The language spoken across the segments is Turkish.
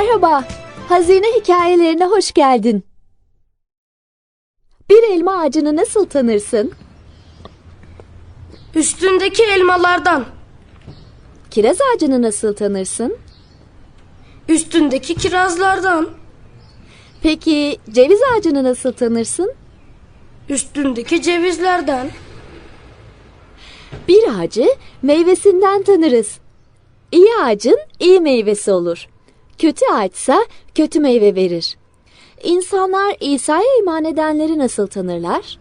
Merhaba, hazine hikayelerine hoş geldin. Bir elma ağacını nasıl tanırsın? Üstündeki elmalardan, Kiraz ağacını nasıl tanırsın? üstündeki kirazlardan, Peki ceviz ağacını nasıl tanırsın? üstündeki cevizlerden, Bir ağacı meyvesinden tanırız. İyi ağacın iyi meyvesi olur. Kötü ağaçsa kötü meyve verir. İnsanlar İsa'ya iman edenleri nasıl tanırlar?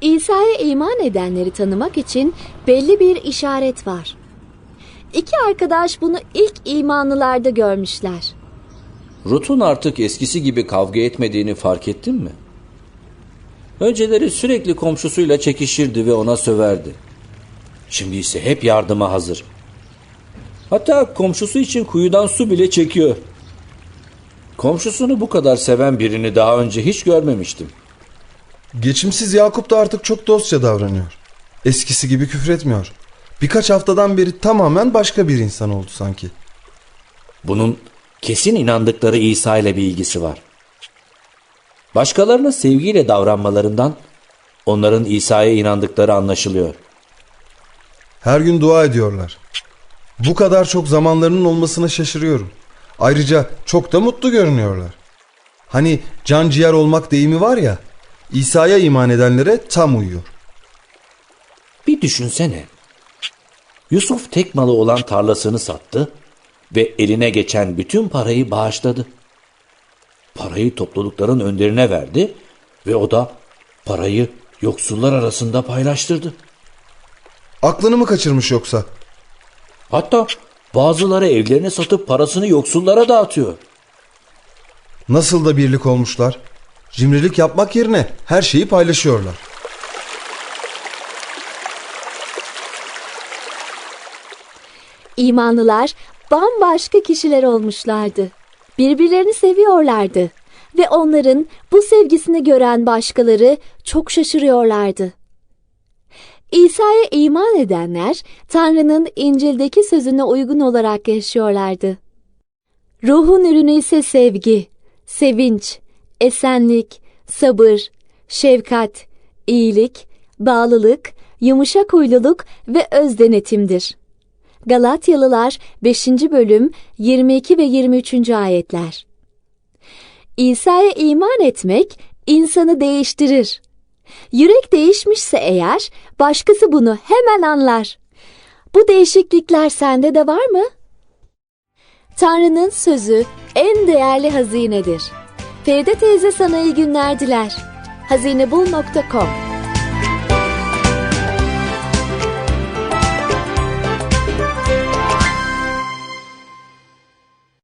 İsa'ya iman edenleri tanımak için belli bir işaret var. İki arkadaş bunu ilk imanlılarda görmüşler. Ruth'un artık eskisi gibi kavga etmediğini fark ettin mi? Önceleri sürekli komşusuyla çekişirdi ve ona söverdi. Şimdi ise hep yardıma hazır. Hatta komşusu için kuyudan su bile çekiyor. Komşusunu bu kadar seven birini daha önce hiç görmemiştim. Geçimsiz Yakup da artık çok dostça davranıyor. Eskisi gibi küfretmiyor. Birkaç haftadan beri tamamen başka bir insan oldu sanki. Bunun kesin inandıkları İsa ile bir ilgisi var. Başkalarına sevgiyle davranmalarından onların İsa'ya inandıkları anlaşılıyor. Her gün dua ediyorlar. Bu kadar çok zamanlarının olmasına şaşırıyorum. Ayrıca çok da mutlu görünüyorlar. Hani can ciğer olmak deyimi var ya, İsa'ya iman edenlere tam uyuyor. Bir düşünsene. Yusuf tek malı olan tarlasını sattı ve eline geçen bütün parayı bağışladı. Parayı toplulukların önderine verdi ve o da parayı yoksullar arasında paylaştırdı. Aklını mı kaçırmış yoksa? Hatta bazıları evlerini satıp parasını yoksullara dağıtıyor. Nasıl da birlik olmuşlar. Cimrilik yapmak yerine her şeyi paylaşıyorlar. İmanlılar bambaşka kişiler olmuşlardı. Birbirlerini seviyorlardı ve onların bu sevgisini gören başkaları çok şaşırıyorlardı. İsa'ya iman edenler Tanrı'nın İncil'deki sözüne uygun olarak yaşıyorlardı. Ruhun ürünü ise sevgi, sevinç, esenlik, sabır, şefkat, iyilik, bağlılık, yumuşak huyluluk ve öz denetimdir. Galatyalılar 5. bölüm 22 ve 23. ayetler. İsa'ya iman etmek insanı değiştirir. Yürek değişmişse eğer başkası bunu hemen anlar. Bu değişiklikler sende de var mı? Tanrı'nın sözü en değerli hazinedir. Feride teyze sana iyi günler diler. hazinebul.com